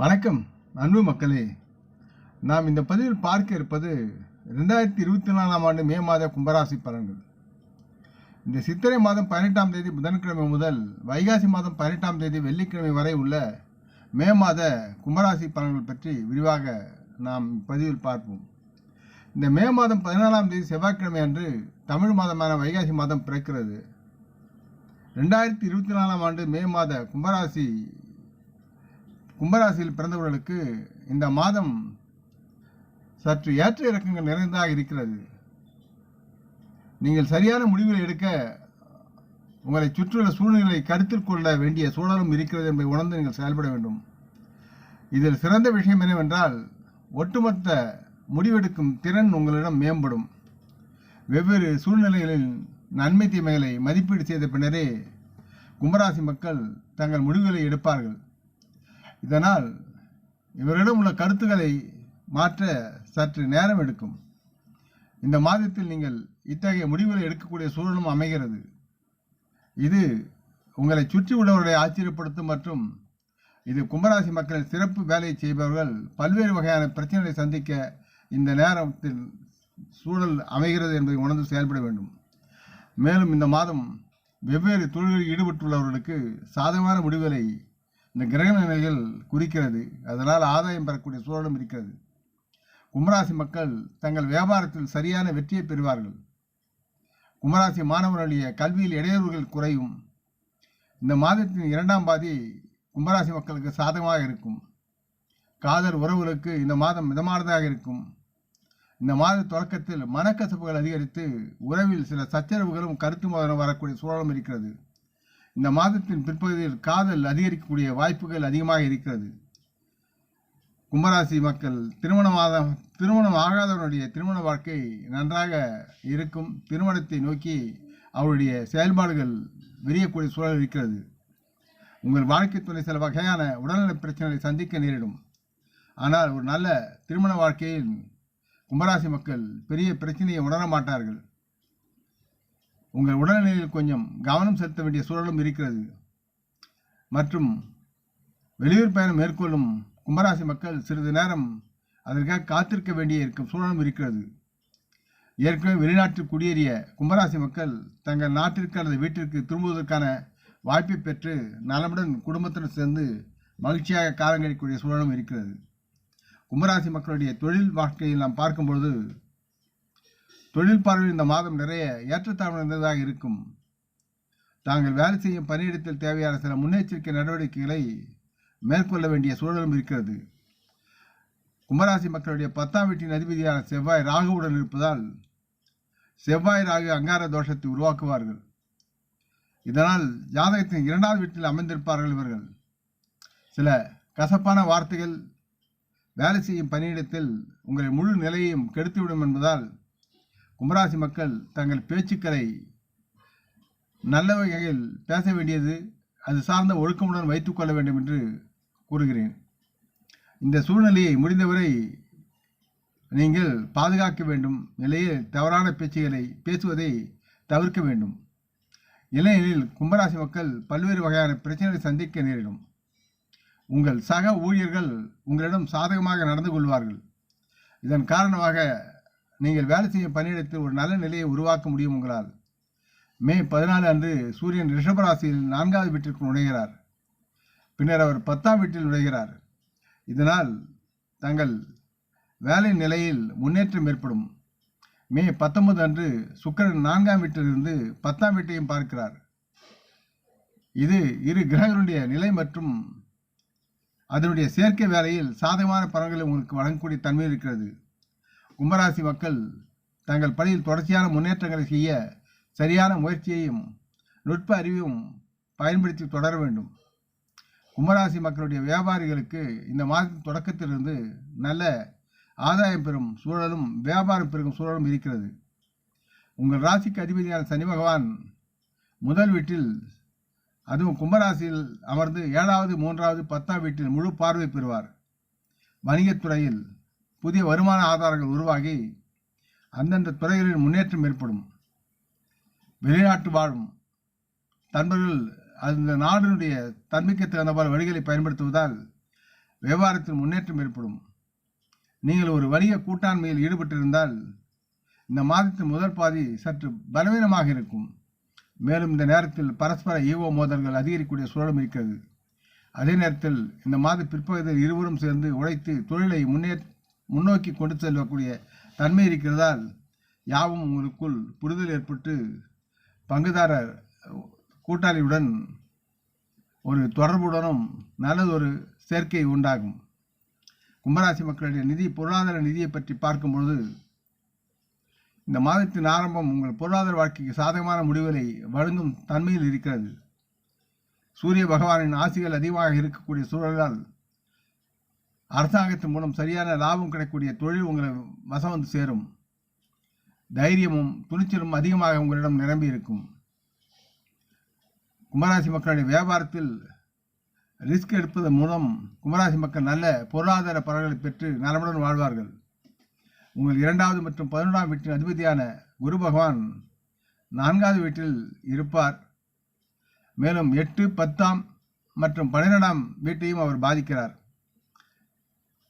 வணக்கம் அன்பு மக்களே. நாம் இந்த பதிவில் பார்க்க இருப்பது ரெண்டாயிரத்தி இருபத்தி நாலாம் ஆண்டு மே மாத கும்பராசி பலன்கள். இந்த சித்திரை மாதம் பதினெட்டாம் தேதி புதன்கிழமை முதல் வைகாசி மாதம் பதினெட்டாம் தேதி வெள்ளிக்கிழமை வரை உள்ள மே மாத கும்பராசி பலன்கள் பற்றி விரிவாக நாம் பதிவில் பார்ப்போம். இந்த மே மாதம் பதினாலாம் தேதி செவ்வாய்க்கிழமை அன்று தமிழ் மாதமான வைகாசி மாதம் பிறக்கிறது. ரெண்டாயிரத்தி இருபத்தி நாலாம் ஆண்டு மே மாத கும்பராசி கும்பராசியில் பிறந்தவர்களுக்கு இந்த மாதம் சற்று ஏற்ற இறக்கங்கள் நிறைந்ததாக இருக்கிறது. நீங்கள் சரியான முடிவுகளை எடுக்க உங்களை சுற்றியுள்ள சூழ்நிலைகளை கருத்தில் கொள்ள வேண்டிய சூழலும் இருக்கிறது என்பதை உணர்ந்து நீங்கள் செயல்பட வேண்டும். இதில் சிறந்த விஷயம் என்னவென்றால் ஒட்டுமொத்த முடிவெடுக்கும் திறன் உங்களிடம் மேம்படும். வெவ்வேறு சூழ்நிலைகளில் நன்மை தீமைகளை மதிப்பீடு செய்த பின்னரே கும்பராசி மக்கள் தங்கள் முடிவுகளை எடுப்பார்கள். இதனால் இவரிடம் உள்ள கருத்துக்களை மாற்ற சற்று நேரம் எடுக்கும். இந்த மாதத்தில் நீங்கள் இத்தகைய முடிவுகளை எடுக்கக்கூடிய சூழலும் அமைகிறது. இது உங்களை சுற்றி உள்ளவர்களை ஆச்சரியப்படுத்தும் மற்றும் இது கும்பராசி மக்கள் சிறப்பு வேலையை செய்பவர்கள் பல்வேறு வகையான பிரச்சனைகளை சந்திக்க இந்த நேரத்தில் சூழல் அமைகிறது என்பதை உணர்ந்து செயல்பட வேண்டும். மேலும் இந்த மாதம் வெவ்வேறு தொழில்களில் ஈடுபட்டுள்ளவர்களுக்கு சாதகமான முடிவுகளை இந்த கிரக நிலைகள் குறிக்கிறது. அதனால் ஆதாயம் பெறக்கூடிய சூழலும் இருக்கிறது. கும்பராசி மக்கள் தங்கள் வியாபாரத்தில் சரியான வெற்றியை பெறுவார்கள். கும்பராசி மாணவர்களுடைய கல்வியில் இடையூறுகள் குறையும். இந்த மாதத்தின் இரண்டாம் பாதி கும்பராசி மக்களுக்கு சாதகமாக இருக்கும். காதல் உறவுகளுக்கு இந்த மாதம் மிதமானதாக இருக்கும். இந்த மாத தொடக்கத்தில் மனக்கசப்புகள் அதிகரித்து உறவில் சில சச்சரவுகளும் கருத்து மோதலும் வரக்கூடிய சூழலும் இருக்கிறது. இந்த மாதத்தின் பிற்பகுதியில் காதல் அதிகரிக்கக்கூடிய வாய்ப்புகள் அதிகமாக இருக்கிறது. கும்பராசி மக்கள் திருமண மாதம் திருமணம் ஆகாதவனுடைய திருமண வாழ்க்கை நன்றாக இருக்கும். திருமணத்தை நோக்கி அவருடைய செயல்பாடுகள் விரியக்கூடிய சூழல் இருக்கிறது. உங்கள் வாழ்க்கை துணை சில வகையான உடல்நல பிரச்சனைகளை சந்திக்க நேரிடும். ஆனால் ஒரு நல்ல திருமண வாழ்க்கையில் கும்பராசி மக்கள் பெரிய பிரச்சனையை உணர மாட்டார்கள். உங்கள் உடல்நிலையில் கொஞ்சம் கவனம் செலுத்த வேண்டிய சூழலும் இருக்கிறது. மற்றும் வெளியூர் பயணம் மேற்கொள்ளும் கும்பராசி மக்கள் சிறிது நேரம் அதற்காக காத்திருக்க வேண்டிய இருக்கும் சூழலும் இருக்கிறது. ஏற்கனவே வெளிநாட்டில் குடியேறிய கும்பராசி மக்கள் தங்கள் நாட்டிற்கு அல்லது வீட்டிற்கு திரும்புவதற்கான வாய்ப்பை பெற்று நலமுடன் குடும்பத்துடன் சேர்ந்து மகிழ்ச்சியாக காலங்கழிக்கக்கூடிய சூழலும் இருக்கிறது. கும்பராசி மக்களுடைய தொழில் வாழ்க்கையில் நாம் பார்க்கும் பொழுது தொழில் பார்வையில் இந்த மாதம் நிறைய ஏற்றத்தாழ்வு நிறைந்ததாக இருக்கும். தாங்கள் வேலை செய்யும் பணியிடத்தில் தேவையான சில முன்னெச்சரிக்கை நடவடிக்கைகளை மேற்கொள்ள வேண்டிய சூழலும் இருக்கிறது. கும்பராசி மக்களுடைய பத்தாம் வீட்டின் அதிபதியான செவ்வாய் ராகுவுடன் இருப்பதால் செவ்வாய் ராகு அங்கார தோஷத்தை உருவாக்குவார்கள். இதனால் ஜாதகத்தின் இரண்டாவது வீட்டில் அமைந்திருப்பார்கள் இவர்கள். சில கசப்பான வார்த்தைகள் வேலை செய்யும் பணியிடத்தில் உங்களை முழு நிலையையும் கெடுத்துவிடும் என்பதால் கும்பராசி மக்கள் தங்கள் பேச்சுக்களை நல்ல வகையில் பேச வேண்டியது அது சார்ந்த ஒழுக்கமுடன் வைத்துக்கொள்ள வேண்டும் என்று கூறுகிறேன். இந்த சூழ்நிலையை முடிந்தவரை நீங்கள் பாதுகாக்க வேண்டும். நிலையில் தவறான பேச்சுகளை பேசுவதை தவிர்க்க வேண்டும். இல்லையெனில் கும்பராசி மக்கள் பல்வேறு வகையான பிரச்சனைகளை சந்திக்க நேரிடும். உங்கள் சக ஊழியர்கள் உங்களிடம் சாதகமாக நடந்து கொள்வார்கள். இதன் காரணமாக நீங்கள் வேலை செய்யும் பணியிடத்தில் ஒரு நல்ல நிலையை உருவாக்க முடியும் உங்களால். மே பதினாலு அன்று சூரியன் ரிஷபராசியில் நான்காவது வீட்டிற்கு நுழைகிறார். பின்னர் அவர் பத்தாம் வீட்டில் நுழைகிறார். இதனால் தங்கள் வேலை நிலையில் முன்னேற்றம் ஏற்படும். மே பத்தொன்பது அன்று சுக்கிரன் நான்காம் வீட்டிலிருந்து பத்தாம் வீட்டையும் பார்க்கிறார். இது இரு கிரகங்களுடைய நிலை மற்றும் அதனுடைய செயற்கை வேலையில் சாதகமான பலன்களை உங்களுக்கு வழங்கக்கூடிய தன்மை இருக்கிறது. கும்பராசி மக்கள் தங்கள் பணியில் தொடர்ச்சியான முன்னேற்றங்களை செய்ய சரியான முயற்சியையும் நுட்ப அறிவையும் பயன்படுத்தி தொடர வேண்டும். கும்பராசி மக்களுடைய வியாபாரிகளுக்கு இந்த மாதத்தின் தொடக்கத்திலிருந்து நல்ல ஆதாயம் பெறும் சூழலும் வியாபாரம் பெருகும் சூழலும் இருக்கிறது. உங்கள் ராசிக்கு அதிபதியான சனி பகவான் முதல் வீட்டில் அதுவும் கும்பராசியில் அமர்ந்து ஏழாவது மூன்றாவது பத்தாம் வீட்டில் முழு பார்வை பெறுவார். வணிகத்துறையில் புதிய வருமான ஆதாரங்கள் உருவாகி அந்தந்த துறைகளில் முன்னேற்றம் ஏற்படும். வெளிநாட்டு வாழும் நண்பர்கள் அந்த நாடினுடைய தன்மைக்கு தகுந்தவாறு வழிகளை பயன்படுத்துவதால் வியாபாரத்தில் முன்னேற்றம் ஏற்படும். நீங்கள் ஒரு வணிக கூட்டாண்மையில் ஈடுபட்டிருந்தால் இந்த மாதத்தின் முதல் பாதி சற்று பலவீனமாக இருக்கும். மேலும் இந்த நேரத்தில் பரஸ்பர ஈவோ மோதல்கள் அதிகரிக்கக்கூடிய சூழலும் இருக்கிறது. அதே நேரத்தில் இந்த மாத பிற்பகுதியில் இருவரும் சேர்ந்து உழைத்து தொழிலை முன்னேற்ற முன்னோக்கி கொண்டு செல்லக்கூடிய தன்மை இருக்கிறதால் யாவும் உங்களுக்குள் புரிதல் ஏற்பட்டு பங்குதாரர் கூட்டாளியுடன் ஒரு தொடர்புடனும் நல்லதொரு சேர்க்கை உண்டாகும். கும்பராசி மக்களுடைய நிதி பொருளாதார நிதியை பற்றி பார்க்கும்பொழுது இந்த மாதத்தின் ஆரம்பம் உங்கள் பொருளாதார வாழ்க்கைக்கு சாதகமான முடிவுகளை வழங்கும் தன்மையில் இருக்கிறது. சூரிய பகவானின் ஆசிகள் அதிகமாக இருக்கக்கூடிய சூழலால் அரசாங்கத்தின் மூலம் சரியான லாபம் கிடைக்கக்கூடிய தொழில் உங்களை வசம் வந்து சேரும். தைரியமும் துணிச்சலும் அதிகமாக உங்களிடம் நிரம்பி இருக்கும். கும்பராசி மக்களுடைய வியாபாரத்தில் ரிஸ்க் எடுப்பதன் மூலம் கும்பராசி மக்கள் நல்ல பொருளாதார பலன்களை பெற்று நலமுடன் வாழ்வார்கள். உங்கள் இரண்டாவது மற்றும் பதினொன்றாம் வீட்டின் அதிபதியான குரு பகவான் நான்காவது வீட்டில் இருப்பார். மேலும் எட்டு பத்தாம் மற்றும் பன்னிரெண்டாம் வீட்டையும் அவர் பாதிக்கிறார்.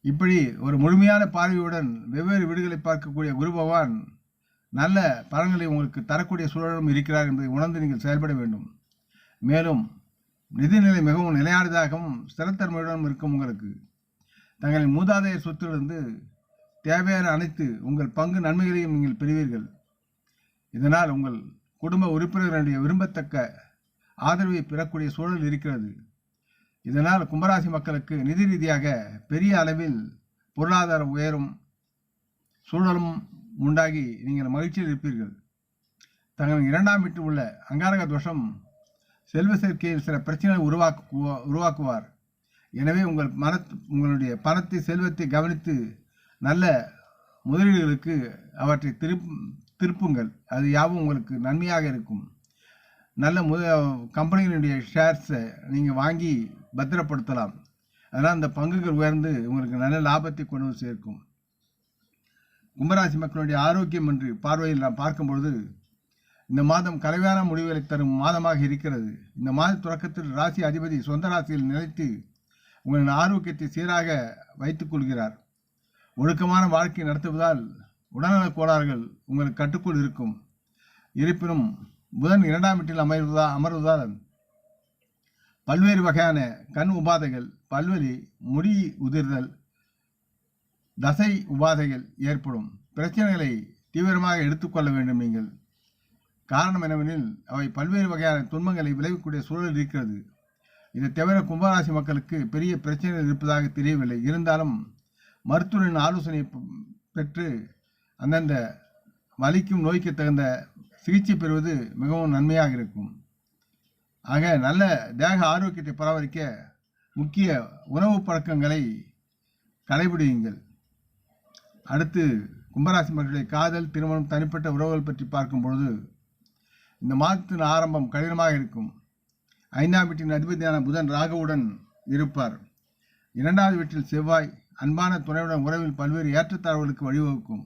இப்படி ஒரு முழுமையான பார்வையுடன் வெவ்வேறு வீடுகளை பார்க்கக்கூடிய குரு பகவான் நல்ல பலன்களை உங்களுக்கு தரக்கூடிய சூழலும் இருக்கிறார் என்பதை உணர்ந்து நீங்கள் செயல்பட வேண்டும். மேலும் நிதிநிலை மிகவும் நிலையானதாகவும் ஸ்திரத்தன்மையுடனும் இருக்கும் உங்களுக்கு. தங்களின் மூதாதையர் சொத்திலிருந்து தேவையான அனைத்து உங்கள் பங்கு நன்மைகளையும் நீங்கள் பெறுவீர்கள். இதனால் உங்கள் குடும்ப உறுப்பினர்களுடைய விரும்பத்தக்க ஆதரவை பெறக்கூடிய சூழல் இருக்கிறது. இதனால் கும்பராசி மக்களுக்கு நிதி ரீதியாக பெரிய அளவில் பொருளாதார உயரும் சூழலும் உண்டாகி நீங்கள் மகிழ்ச்சியில் இருப்பீர்கள். தங்கள் இரண்டாம் வீட்டில் உள்ள அங்காரக தோஷம் செல்வ சேர்க்கையில் சில பிரச்சனைகளை உருவாக்கு உருவாக்குவார். எனவே உங்கள் மன உங்களுடைய பணத்தை செல்வத்தை கவனித்து நல்ல முதலீடுகளுக்கு அவற்றை திருப் திருப்புங்கள். அது யாவும் உங்களுக்கு நன்மையாக இருக்கும். நல்ல முத கம்பெனிகளுடைய ஷேர்ஸை நீங்கள் வாங்கி பத்திரப்படுத்தலாம். அதனால் அந்த பங்குகள் உயர்ந்து உங்களுக்கு நல்ல லாபத்தை கொண்டு வந்து சேர்க்கும். கும்பராசி மக்களுடைய ஆரோக்கியம் என்று பார்வையில் நாம் பார்க்கும்பொழுது இந்த மாதம் கலவையான முடிவுகளை தரும் மாதமாக இருக்கிறது. இந்த மாத தொடக்கத்தில் ராசி அதிபதி சொந்த ராசியில் நிலைத்து உங்களின் ஆரோக்கியத்தை சீராக வைத்துக் கொள்கிறார். ஒழுக்கமான வாழ்க்கை நடத்துவதால் உடல்நலக் கோளாறுகள் உங்களுக்கு கட்டுக்குள் இருக்கும். இருப்பினும் புதன் இரண்டாம் வீட்டில் அமர்வதா அமர்வதால் பல்வேறு வகையான கண் உபாதைகள் பல்வேறு முடி உதிர்தல் தசை உபாதைகள் ஏற்படும். பிரச்சனைகளை தீவிரமாக எடுத்துக்கொள்ள வேண்டும் நீங்கள். காரணம் என்னவெனில் அவை பல்வேறு வகையான துன்பங்களை விளைவிக்கக்கூடிய சூழல் இருக்கிறது. இதை தவிர கும்பராசி மக்களுக்கு பெரிய பிரச்சனைகள் இருப்பதாக தெரியவில்லை. இருந்தாலும் மருத்துவரின் ஆலோசனை பெற்று அந்தந்த வலிக்கும் நோய்க்கு தகுந்த சிகிச்சை பெறுவது மிகவும் நன்மையாக இருக்கும். ஆக நல்ல தேக ஆரோக்கியத்தை பராமரிக்க முக்கிய உணவு பழக்கங்களை கடைபிடியுங்கள். அடுத்து கும்பராசி மக்களுடைய காதல் திருமணம் தனிப்பட்ட உறவுகள் பற்றி பார்க்கும் பொழுது இந்த மாதத்தின் ஆரம்பம் கடினமாக இருக்கும். ஐந்தாம் வீட்டின் அதிபதியான புதன் ராகுவுடன் இருப்பார். இரண்டாவது வீட்டில் செவ்வாய் அன்பான துணையுடன் உறவில் பல்வேறு ஏற்றத்தாழ்வுகளுக்கு வழிவகுக்கும்.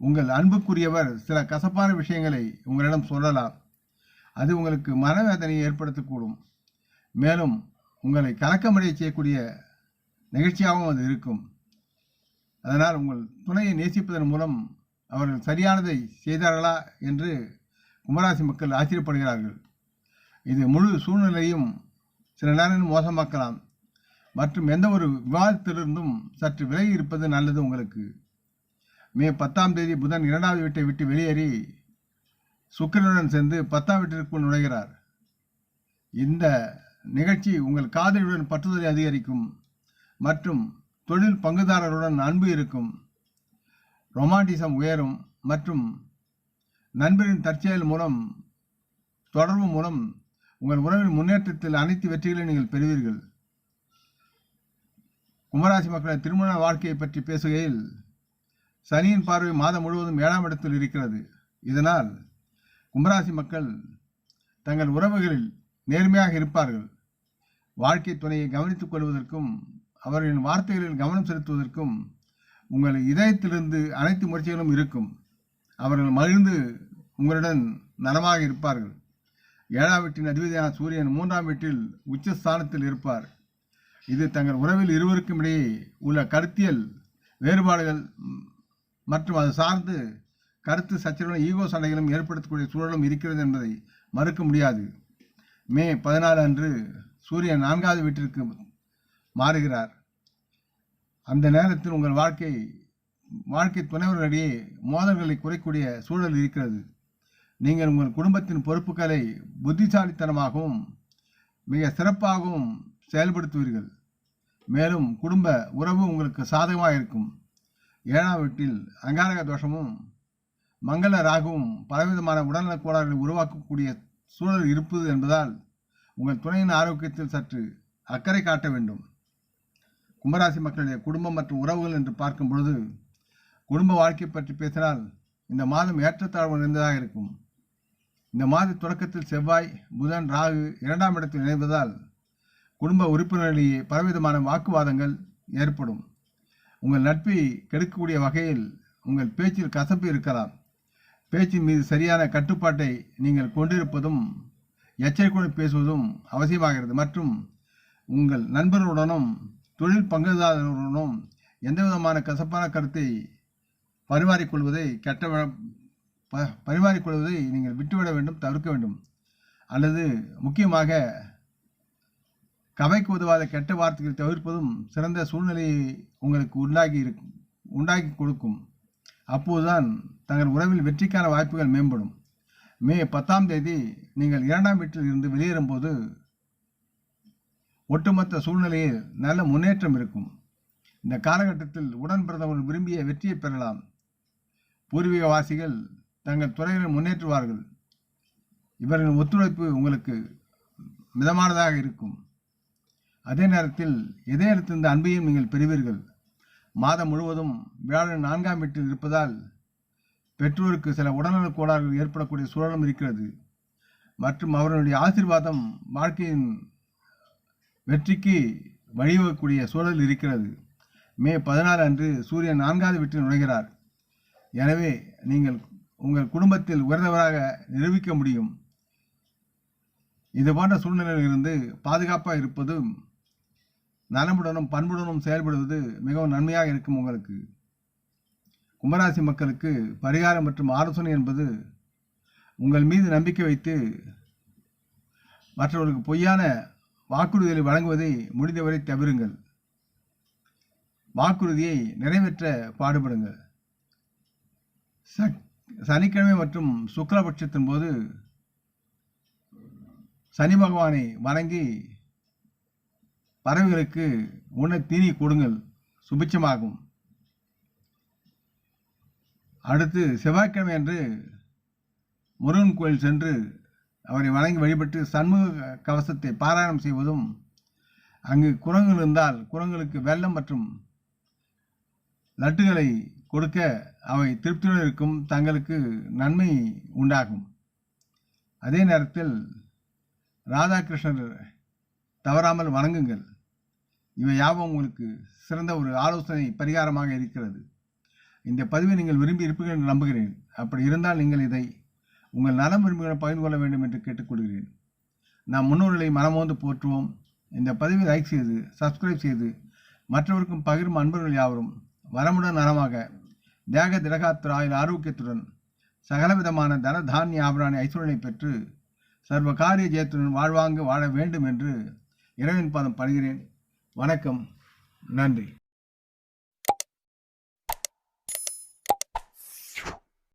உங்கள் அன்புக்குரியவர் சில கசப்பான விஷயங்களை உங்களிடம் சொல்லலாம். அது உங்களுக்கு மனவேதனையை ஏற்படுத்தக்கூடும். மேலும் உங்களை கலக்கமடைய செய்யக்கூடிய நிகழ்ச்சியாகவும் அது இருக்கும். அதனால் உங்கள் துணையை நேசிப்பதன் மூலம் அவர்கள் சரியானதை செய்தார்களா என்று கும்பராசி மக்கள் ஆச்சரியப்படுகிறார்கள். இது முழு சூழ்நிலையும் சில நேரங்களில் மோசமாக்கலாம். மற்றும் எந்த ஒரு விவாதத்திலிருந்தும் சற்று விலகி இருப்பது நல்லது உங்களுக்கு. மே பத்தாம் தேதி புதன் இரண்டாவது வீட்டை விட்டு வெளியேறி சுக்கிரனுடன் சேர்ந்து பத்தாம் வீட்டிற்குள் நுழைகிறார். இந்த நிகழ்ச்சி உங்கள் காதலியுடன் பற்றுதலை அதிகரிக்கும் மற்றும் தொழில் பங்குதாரருடன் அன்பு இருக்கும். ரொமான்டிசம் உயரும் மற்றும் நண்பரின் தற்செயல் மூலம் தொடர்பு மூலம் உங்கள் உறவின் முன்னேற்றத்தில் அனைத்து வெற்றிகளையும் நீங்கள் பெறுவீர்கள். கும்பராசி மக்களின் திருமண வாழ்க்கையை பற்றி பேசுகையில் சனியின் பார்வை மாதம் முழுவதும் ஏழாம் இடத்தில் இருக்கிறது. இதனால் கும்பராசி மக்கள் தங்கள் உறவுகளில் நேர்மையாக இருப்பார்கள். வாழ்க்கை துணையை கவனித்துக் கொள்வதற்கும் அவர்களின் வார்த்தைகளில் கவனம் செலுத்துவதற்கும் உங்கள் இதயத்திலிருந்து அனைத்து முயற்சிகளும் இருக்கும். அவர்கள் மகிழ்ந்து உங்களுடன் நலமாக இருப்பார்கள். ஏழாம் வீட்டின் அதிபதியான சூரியன் மூன்றாம் வீட்டில் உச்சஸ்தானத்தில் இருப்பார். இது தங்கள் உறவில் இருவருக்கும் இடையே உள்ள கருத்தியல் வேறுபாடுகள் மற்றும் அது சார்ந்து கருத்து சச்சரவுகளும் ஈகோ சண்டைகளும் ஏற்படுத்தக்கூடிய சூழலும் இருக்கிறது என்பதை மறுக்க முடியாது. மே பதினாலு அன்று சூரியன் நான்காவது வீட்டிற்கு மாறுகிறார். அந்த நேரத்தில் உங்கள் வாழ்க்கை வாழ்க்கை துணைவர்களிடையே மோதல்களை குறைக்கூடிய சூழல் இருக்கிறது. நீங்கள் உங்கள் குடும்பத்தின் பொறுப்புகளை புத்திசாலித்தனமாகவும் மிக சிறப்பாகவும் செயல்படுத்துவீர்கள். மேலும் குடும்ப உறவு உங்களுக்கு சாதகமாக இருக்கும். ஏழாம் வீட்டில் அங்காரக தோஷமும் மங்கள ராகுவும் பலவிதமான உடல்நலக் கோளாறுகளை உருவாக்கக்கூடிய சூழல் இருப்பது என்பதால் உங்கள் துணையின் ஆரோக்கியத்தில் சற்று அக்கறை காட்ட வேண்டும். கும்பராசி மக்களுடைய குடும்பம் மற்றும் உறவுகள் என்று பார்க்கும் பொழுது குடும்ப வாழ்க்கை பற்றி பேசினால் இந்த மாதம் ஏற்றத்தாழ்வு நிறைந்ததாக இருக்கும். இந்த மாத தொடக்கத்தில் செவ்வாய் புதன் ராகு இரண்டாம் இடத்தில் இணைவதால் குடும்ப உறுப்பினர்களிடையே பலவிதமான வாக்குவாதங்கள் ஏற்படும். உங்கள் நட்பை கெடுக்கக்கூடிய வகையில் உங்கள் பேச்சில் கசப்பு இருக்கலாம். பேச்சின் மீது சரியான கட்டுப்பாட்டை நீங்கள் கொண்டிருப்பதும் எச்சரிக்கையுடன் பேசுவதும் அவசியமாகிறது. மற்றும் உங்கள் நண்பர்களுடனும் தொழில் பங்குதாரர்களுடனும் எந்த விதமான கசப்பான கருத்தை பரிமாறிக்கொள்வதை கெட்ட ப- பரிமாறிக்கொள்வதை நீங்கள் விட்டுவிட வேண்டும் தவிர்க்க வேண்டும். அல்லது முக்கியமாக கவைக்கு உதவாத கெட்ட வார்த்தைகளை தவிர்ப்பதும் சிறந்த சூழ்நிலையை உங்களுக்கு உண்டாகி இருக்கும் உண்டாக்கி கொடுக்கும். அப்போதுதான் தங்கள் உறவில் வெற்றிக்கான வாய்ப்புகள் மேம்படும். மே பத்தாம் தேதி நீங்கள் இரண்டாம் வீட்டில் இருந்து வெளியேறும்போது ஒட்டுமொத்த சூழ்நிலையில் நல்ல முன்னேற்றம் இருக்கும். இந்த காலகட்டத்தில் உடன் பிறந்தவர்கள் விரும்பிய வெற்றியை பெறலாம். பூர்வீகவாசிகள் தங்கள் துறைகளில் முன்னேற்றுவார்கள். இவர்களின் ஒத்துழைப்பு உங்களுக்கு மிதமானதாக இருக்கும். அதே நேரத்தில் இதயத்திலிருந்து அன்பையும் நீங்கள் பெறுவீர்கள்? மாதம் முழுவதும் வியாழன் நான்காம் வீட்டில் இருப்பதால் பெற்றோருக்கு சில உடல்நலக் கோளாறுகள் ஏற்படக்கூடிய சூழலும் இருக்கிறது. மற்றும் அவர்களுடைய ஆசீர்வாதம் வாழ்க்கையின் வெற்றிக்கு வழிவகக்கூடிய சூழல் இருக்கிறது. மே பதினாறு அன்று சூரியன் நான்காவது வீட்டில் நுழைகிறார். எனவே நீங்கள் உங்கள் குடும்பத்தில் உயர்ந்தவராக நிரூபிக்க முடியும். இது போன்ற சூழ்நிலையில் இருந்து பாதுகாப்பாக இருப்பதும் நலமுடனும் பண்புடனும் செயல்படுவது மிகவும் நன்மையாக இருக்கும் உங்களுக்கு. கும்பராசி மக்களுக்கு பரிகாரம் மற்றும் ஆலோசனை என்பது உங்கள் மீது நம்பிக்கை வைத்து மற்றவர்களுக்கு பொய்யான வாக்குறுதிகளை வழங்குவதை முடிந்தவரை தவிருங்கள். வாக்குறுதியை நிறைவேற்ற பாடுபடுங்கள். ச- சனிக்கிழமை மற்றும் சுக்லபட்சத்தின் போது சனி பகவானை வணங்கி பறவைகளுக்கு உண தீனி கொடுங்கள். சுபிட்சமாகும். அடுத்து செவ்வாய்க்கிழமை அன்று முருகன் கோயில் சென்று அவரை வணங்கி வழிபட்டு சண்முக கவசத்தை பாராயணம் செய்வதும் அங்கு குரங்கு இருந்தால் குரங்களுக்கு வெள்ளம் மற்றும் லட்டுகளை கொடுக்க அவை திருப்தியுடன் இருக்கும் தங்களுக்கு நன்மை உண்டாகும். அதே நேரத்தில் ராதாகிருஷ்ணர் தவறாமல் வணங்குங்கள். இவை யாவும் உங்களுக்கு சிறந்த ஒரு ஆலோசனை பரிகாரமாக இருக்கிறது. இந்த பதிவை நீங்கள் விரும்பி இருப்பீர்கள் என்று நம்புகிறேன். அப்படி இருந்தால் நீங்கள் இதை உங்கள் நலம் விரும்புகளை பகிர்ந்து கொள்ள வேண்டும் என்று கேட்டுக்கொள்கிறேன். நாம் முன்னோர்களை மனமோந்து போற்றுவோம். இந்த பதிவை லைக் செய்து சப்ஸ்கிரைப் செய்து மற்றவருக்கும் பகிரும் அன்பர்கள் யாவரும் வரமுடன் நலமாக தேக திரகாத்திர ஆயுள் ஆரோக்கியத்துடன் சகலவிதமான தன தானிய ஆபராணி ஐஸ்வரனை பெற்று சர்வ காரிய ஜெயத்துடன் வாழ்வாங்கு வாழ வேண்டும் என்று இறைவன் பாதம் படுகிறேன் வணக்கம். நன்றி.